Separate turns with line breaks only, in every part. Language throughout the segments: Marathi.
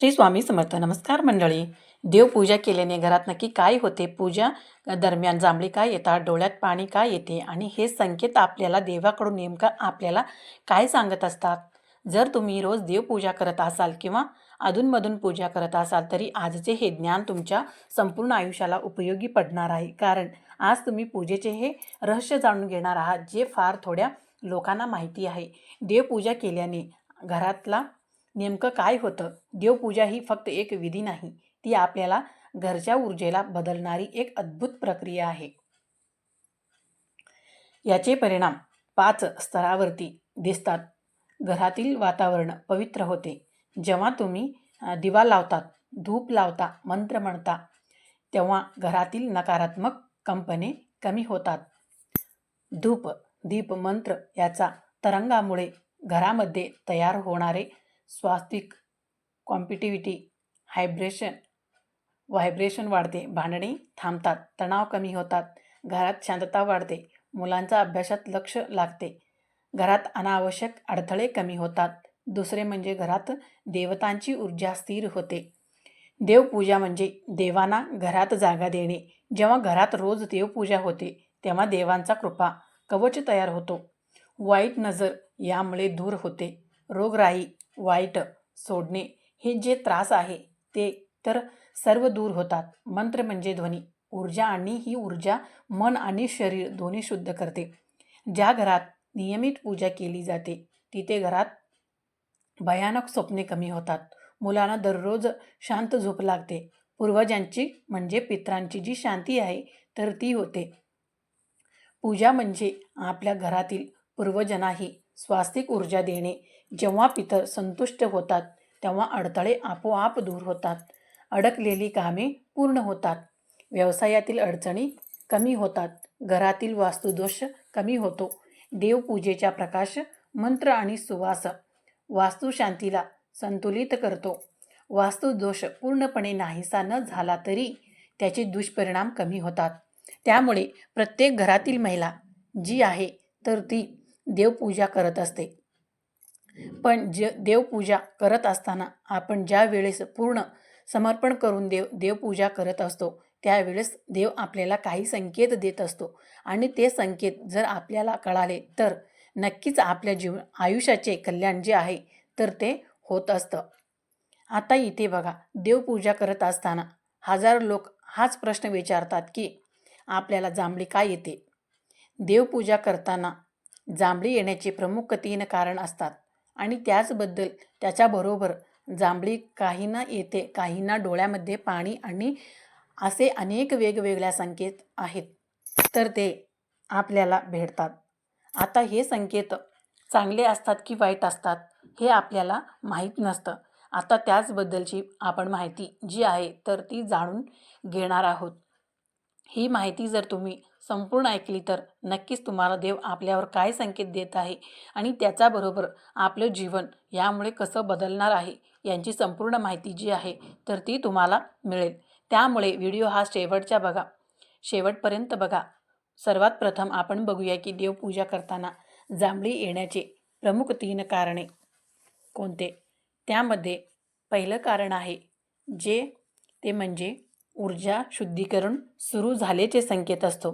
श्री स्वामी समर्थ. नमस्कार मंडळी. देवपूजा केल्याने घरात नक्की काय होते? पूजा दरम्यान जांभळी काय येतात? डोळ्यात पाणी काय येते? आणि हे संकेत आपल्याला देवाकडून नेमका आपल्याला काय सांगत असतात? जर तुम्ही रोज देवपूजा करत असाल किंवा अधूनमधून पूजा करत असाल तरी आजचे हे ज्ञान तुमच्या संपूर्ण आयुष्याला उपयोगी पडणार आहे. कारण आज तुम्ही पूजेचे हे रहस्य जाणून घेणार आहात जे फार थोड्या लोकांना माहिती आहे. देवपूजा केल्याने घरातला नेमकं काय होतं? देवपूजा ही फक्त एक विधी नाही ती आपल्याला घरच्या ऊर्जेला बदलणारी एक अद्भुत प्रक्रिया आहे. याचे परिणाम पाच स्तरावरती दिसतात. घरातील वातावरण पवित्र होते. जेव्हा तुम्ही दिवा लावतात धूप लावता मंत्र म्हणता तेव्हा घरातील नकारात्मक कंपने कमी होतात. धूप दीप मंत्र याचा तरंगामुळे घरामध्ये तयार होणारे स्वास्तिक कॉम्पिटिव्हिटी हायब्रेशन व्हायब्रेशन वाढते भांडणे थांबतात तणाव कमी होतात घरात शांतता वाढते मुलांचा अभ्यासात लक्ष लागते. घरात अनावश्यक अडथळे कमी होतात दुसरे म्हणजे घरात देवतांची ऊर्जा स्थिर होते. देवपूजा म्हणजे देवांना घरात जागा देणे. जेव्हा घरात रोज देवपूजा होते तेव्हा देवांचा कृपा कवच तयार होतो. वाईट नजर यामुळे दूर होते. रोगराई वाईट सोडणे हे जे त्रास आहे ते तर सर्व दूर होतात. मंत्र म्हणजे ध्वनी. ऊर्जा आणि ही ऊर्जा मन आणि शरीर दोन्ही शुद्ध करते. ज्या घरात नियमित पूजा केली जाते तिथे घरात भयानक स्वप्ने कमी होतात. मुलांना दररोज शांत झोप लागते. पूर्वजांची म्हणजे पित्रांची जी शांती आहे तर ती होते. पूजा म्हणजे आपल्या घरातील पूर्वजनाही स्वास्तिक ऊर्जा देणे. जेव्हा पितर संतुष्ट होतात तेव्हा अडथळे आपोआप दूर होतात. अडकलेली कामे पूर्ण होतात. व्यवसायातील अडचणी कमी होतात. घरातील वास्तुदोष कमी होतो. देवपूजेचा प्रकाश मंत्र आणि सुवास वास्तुशांतीला संतुलित करतो. वास्तुदोष पूर्णपणे नाहीसा न झाला तरी त्याचे दुष्परिणाम कमी होतात. त्यामुळे प्रत्येक घरातील महिला जी आहे तर ती देवपूजा करत असते. पण ज देवपूजा करत असताना आपण ज्या वेळेस पूर्ण समर्पण करून देव देवपूजा करत असतो त्यावेळेस देव आपल्याला काही संकेत देत असतो. आणि ते संकेत जर आपल्याला कळाले तर नक्कीच आपल्या जीव आयुष्याचे कल्याण जे आहे तर ते होत असतं. आता इथे बघा देवपूजा करत असताना हजारो लोक हाच प्रश्न विचारतात की आपल्याला जांभळी काय येते? देवपूजा करताना जांभळी येण्याचे प्रमुख तीन कारण असतात आणि त्याचबद्दल त्याच्याबरोबर जांभळी काहींना येते काहींना डोळ्यामध्ये पाणी आणि असे अनेक वेगवेगळ्या संकेत आहेत. तर ते आपल्याला भेटतात. आता हे संकेत चांगले असतात की वाईट असतात हे आपल्याला माहीत नसतं. आता त्याचबद्दलची आपण माहिती जी आहे तर ती जाणून घेणार आहोत. ही माहिती जर तुम्ही संपूर्ण ऐकली तर नक्कीच तुम्हाला देव आपल्यावर काय संकेत देत आहे आणि त्याच्याबरोबर आपलं जीवन यामुळे कसं बदलणार आहे यांची संपूर्ण माहिती जी आहे तर ती तुम्हाला मिळेल. त्यामुळे व्हिडिओ हा शेवटच्या बघा. शेवटपर्यंत बघा. सर्वात प्रथम आपण बघूया की देवपूजा करताना जांभळी येण्याचे प्रमुख तीन कारणे कोणते? त्यामध्ये पहिलं कारण आहे जे ते म्हणजे ऊर्जा शुद्धीकरण सुरू झाल्याचे संकेत असतो.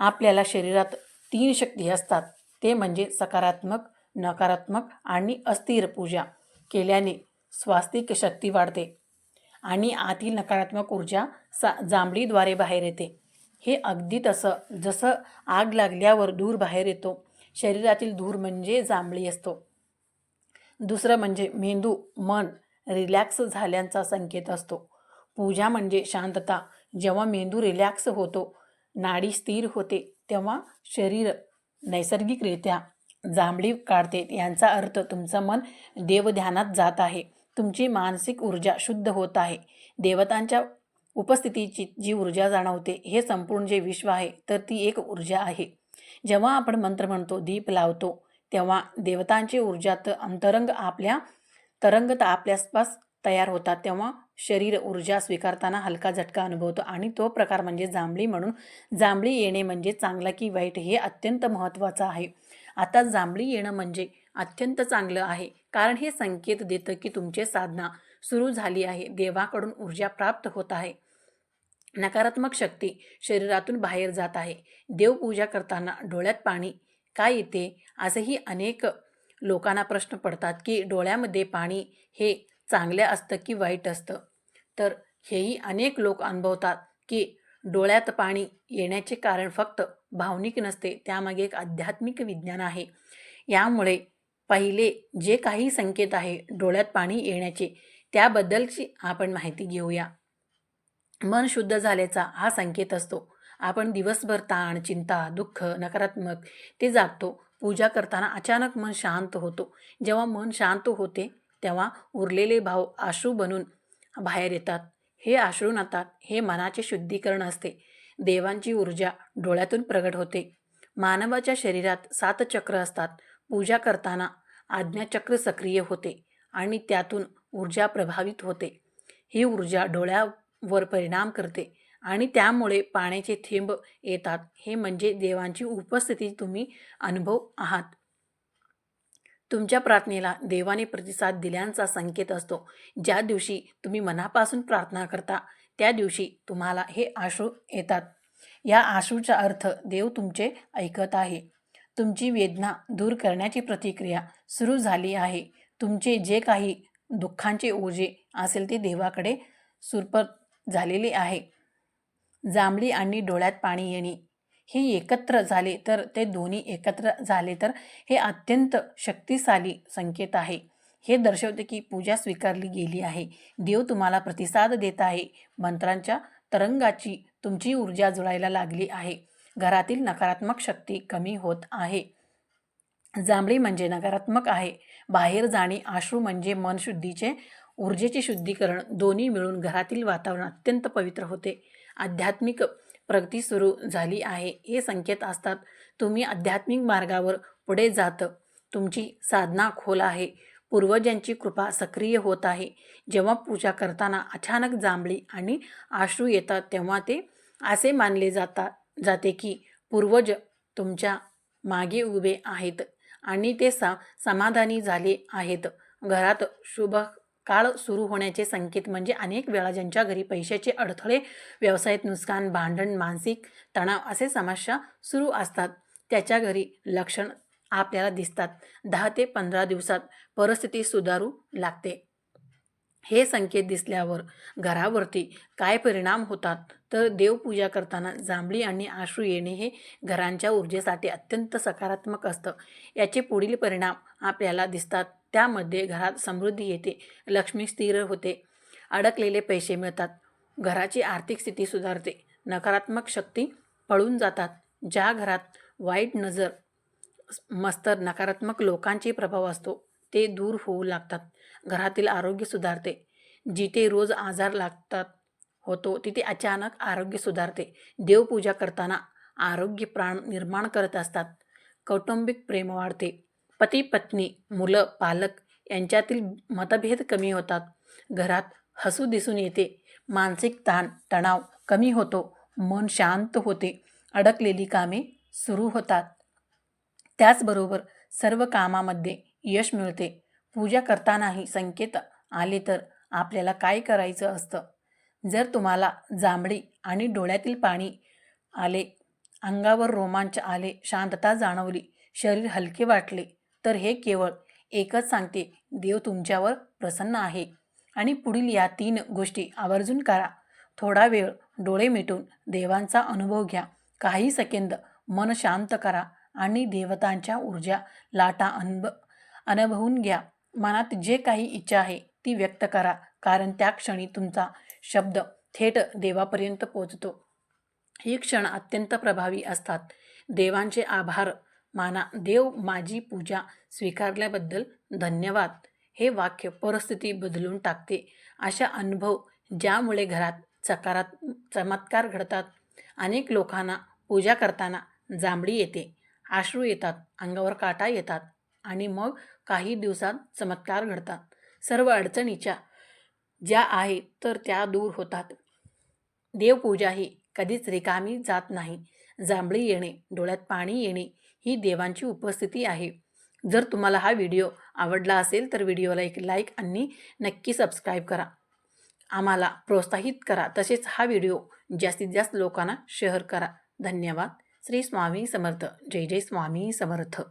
आपल्याला शरीरात तीन शक्ती असतात. ते म्हणजे सकारात्मक नकारात्मक आणि अस्थिर पूजा केल्याने स्वास्तिक शक्ती वाढते आणि आतील नकारात्मक ऊर्जा सा जांभळीद्वारे बाहेर येते. हे अगदी तसं जसं आग लागल्यावर धूर बाहेर येतो शरीरातील धूर म्हणजे जांभळी असतो. दुसरं म्हणजे मेंदू मन रिलॅक्स झाल्याचा संकेत असतो. पूजा म्हणजे शांतता. जेव्हा मेंदू रिलॅक्स होतो नाडी स्थिर होते तेव्हा शरीर नैसर्गिकरित्या जांभळी काढते. यांचा अर्थ तुमचं मन देवध्यानात जात आहे. तुमची मानसिक ऊर्जा शुद्ध होत आहे. देवतांच्या उपस्थितीची जी ऊर्जा जाणवते हे संपूर्ण जे विश्व आहे तर ती एक ऊर्जा आहे. जेव्हा आपण मंत्र म्हणतो दीप लावतो तेव्हा देवतांची ऊर्जा तर अंतरंग आपल्या तरंगत आपल्यापास तयार होतात. तेव्हा शरीर ऊर्जा स्वीकारताना हलका झटका अनुभवतो आणि तो प्रकार म्हणजे जांभळी म्हणून जांभळी येणे म्हणजे चांगला की वाईट हे अत्यंत महत्त्वाचं आहे. आता जांभळी येणं म्हणजे अत्यंत चांगलं आहे कारण हे संकेत देतं की तुमचे साधना सुरू झाली आहे देवाकडून ऊर्जा प्राप्त होत आहे. नकारात्मक शक्ती शरीरातून बाहेर जात आहे. देवपूजा करताना डोळ्यात पाणी काय येते? असंही अनेक लोकांना प्रश्न पडतात की डोळ्यामध्ये पाणी हे चांगलं असतं की वाईट असतं? तर हेही अनेक लोक अनुभवतात की डोळ्यात पाणी येण्याचे कारण फक्त भावनिक नसते त्यामागे एक आध्यात्मिक विज्ञान आहे. यामुळे पहिले जे काही संकेत आहे डोळ्यात पाणी येण्याचे त्याबद्दलची आपण माहिती घेऊया. मन शुद्ध झाल्याचा हा संकेत असतो. आपण दिवसभर ताण चिंता दुःख नकारात्मक ते जागतो. पूजा करताना अचानक मन शांत होतो. जेव्हा मन शांत होते तेव्हा उरलेले भाव आशू बनून बाहेर येतात. हे आश्रू नातात. हे मनाचे शुद्धीकरण असते. देवांची ऊर्जा डोळ्यातून प्रगट होते. मानवाच्या शरीरात सात चक्र असतात. पूजा करताना आज्ञाचक्र सक्रिय होते आणि त्यातून ऊर्जा प्रभावित होते. ही ऊर्जा डोळ्यावर परिणाम करते आणि त्यामुळे पाण्याचे थेंब येतात. हे म्हणजे देवांची उपस्थिती तुम्ही अनुभव आहात. तुमच्या प्रार्थनेला देवाने प्रतिसाद दिल्यांचा संकेत असतो. ज्या दिवशी तुम्ही मनापासून प्रार्थना करता त्या दिवशी तुम्हाला हे आशू येतात. या आशूचा अर्थ देव तुमचे ऐकत आहे. तुमची वेदना दूर करण्याची प्रतिक्रिया सुरू झाली आहे. तुमचे जे काही दुःखांचे ओझे असेल ते देवाकडे सुरपत झालेले आहे. जांभळी आणि डोळ्यात पाणी येणे हे एकत्र झाले तर ते दोन्ही एकत्र झाले तर हे अत्यंत शक्तिशाली संकेत आहे. हे दर्शवते की पूजा स्वीकारली गेली आहे. देव तुम्हाला प्रतिसाद देत आहे. मंत्रांच्या तरंगाची तुमची ऊर्जा जुळायला लागली आहे. घरातील नकारात्मक शक्ती कमी होत आहे. जांभळी म्हणजे नकारात्मक आहे. बाहेर जाणे आश्रू म्हणजे मन शुद्धीचे ऊर्जेचे शुद्धीकरण दोन्ही मिळून घरातील वातावरण अत्यंत पवित्र होते. आध्यात्मिक प्रगती सुरू झाली आहे. हे संकेत असतात. तुम्ही आध्यात्मिक मार्गावर पुढे जात तुमची साधना खोल आहे. पूर्वजांची कृपा सक्रिय होत आहे. जेव्हा पूजा करताना अचानक जांभळी आणि आश्रू येतात तेव्हा ते असे मानले जातात जाते की पूर्वज तुमच्या मागे उभे आहेत आणि ते सा समाधानी झाले आहेत. घरात शुभ काळ सुरू होण्याचे संकेत म्हणजे अनेक वेळा ज्यांच्या घरी पैशाचे अडथळे व्यवसायात नुकसान भांडण मानसिक तणाव असे समस्या सुरू असतात. त्याच्या घरी लक्षण आपल्याला दिसतात. दहा ते पंधरा दिवसात परिस्थिती सुधारू लागते. हे संकेत दिसल्यावर घरावरती काय परिणाम होतात? तर देवपूजा करताना जांभळी आणि आश्रू येणे हे घरांच्या ऊर्जेसाठी अत्यंत सकारात्मक असतं. याचे पुढील परिणाम आपल्याला दिसतात. त्यामध्ये घरात समृद्धी येते लक्ष्मी स्थिर होते अडकलेले पैसे मिळतात घराची आर्थिक स्थिती सुधारते नकारात्मक शक्ती पळून जातात ज्या घरात वाईट नजर मस्तर नकारात्मक लोकांचे प्रभाव असतो ते दूर होऊ लागतात घरातील आरोग्य सुधारते जिथे रोज आजार लागतात होतो तिथे अचानक आरोग्य सुधारते देवपूजा करताना आरोग्य प्राण निर्माण करत असतात कौटुंबिक प्रेम वाढते पती पत्नी मुलं पालक यांच्यातील मतभेद कमी होतात. घरात हसू दिसून येते. मानसिक ताण तणाव कमी होतो. मन शांत होते. अडकलेली कामे सुरू होतात. त्याचबरोबर सर्व कामामध्ये यश मिळते. पूजा करतानाही संकेत आले तर आपल्याला काय करायचं असतं? जर तुम्हाला जांभळी आणि डोळ्यातील पाणी आले अंगावर रोमांच आले शांतता जाणवली शरीर हलके वाटले तर हे केवळ एकच सांगते देव तुमच्यावर प्रसन्न आहे. आणि पुढील या तीन गोष्टी आवर्जून करा. थोडा वेळ डोळे मिटून देवांचा अनुभव घ्या. काही सेकंद मन शांत करा आणि देवतांच्या ऊर्जा लाटा अनुभव अनुभवून घ्या. मनात जे काही इच्छा आहे ती व्यक्त करा कारण त्या क्षणी तुमचा शब्द थेट देवापर्यंत पोचतो. हे क्षण अत्यंत प्रभावी असतात. देवांचे आभार माना देव माझी पूजा स्वीकारल्याबद्दल धन्यवाद. हे वाक्य परिस्थिती बदलून टाकते. अशा अनुभव ज्यामुळे घरात सकारात चमत्कार घडतात. अनेक लोकांना पूजा करताना जांभळी येते. आश्रू येतात अंगावर काटा येतात आणि मग काही दिवसात चमत्कार घडतात. सर्व अडचणीच्या ज्या आहेत तर त्या दूर होतात. देवपूजा ही कधीच रिकामी जात नाही. जांभळी येणे डोळ्यात पाणी येणे ही देवांची उपस्थिती आहे. जर तुम्हाला हा व्हिडिओ आवडला असेल तर व्हिडिओला एक लाईक आणि नक्की सबस्क्राईब करा. आम्हाला प्रोत्साहित करा. तसेच हा व्हिडिओ जास्तीत जास्त लोकांना शेअर करा. धन्यवाद. श्री स्वामी समर्थ. जय जय स्वामी समर्थ.